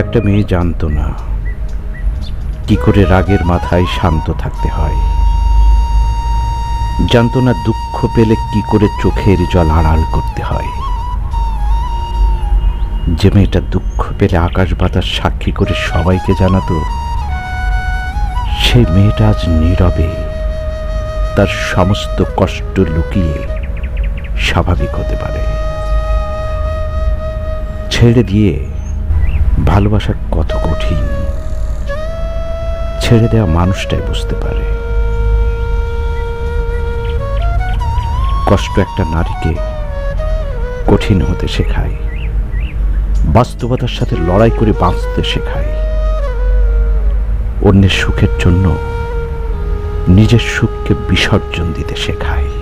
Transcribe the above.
একটা মেয়ে জানতো না কি করে রাগের মাথায় শান্ত থাকতে হয়। জানতো না দুঃখ পেলে কি করে চোখের জল আড়াল করতে হয়। যে মেয়েটা দুঃখ পেলে আকাশ বাতাস সাক্ষী করে সবাইকে জানাতো, সেই মেয়েটা আজ নীরবে। তার সমস্ত কষ্ট লুকিয়ে স্বাভাবিক হতে পারে। ছেড়ে দিয়ে ভালোবাসা কত কঠিন, ছেড়ে দেওয়া মানুষটাই বুঝতে পারে। কষ্ট একটা নারীকে কঠিন হতে শেখায়, বাস্তবতার সাথে লড়াই করে বাঁচতে শেখায়। অন্যের সুখের জন্য নিজের সুখকে বিসর্জন দিতে শেখায়।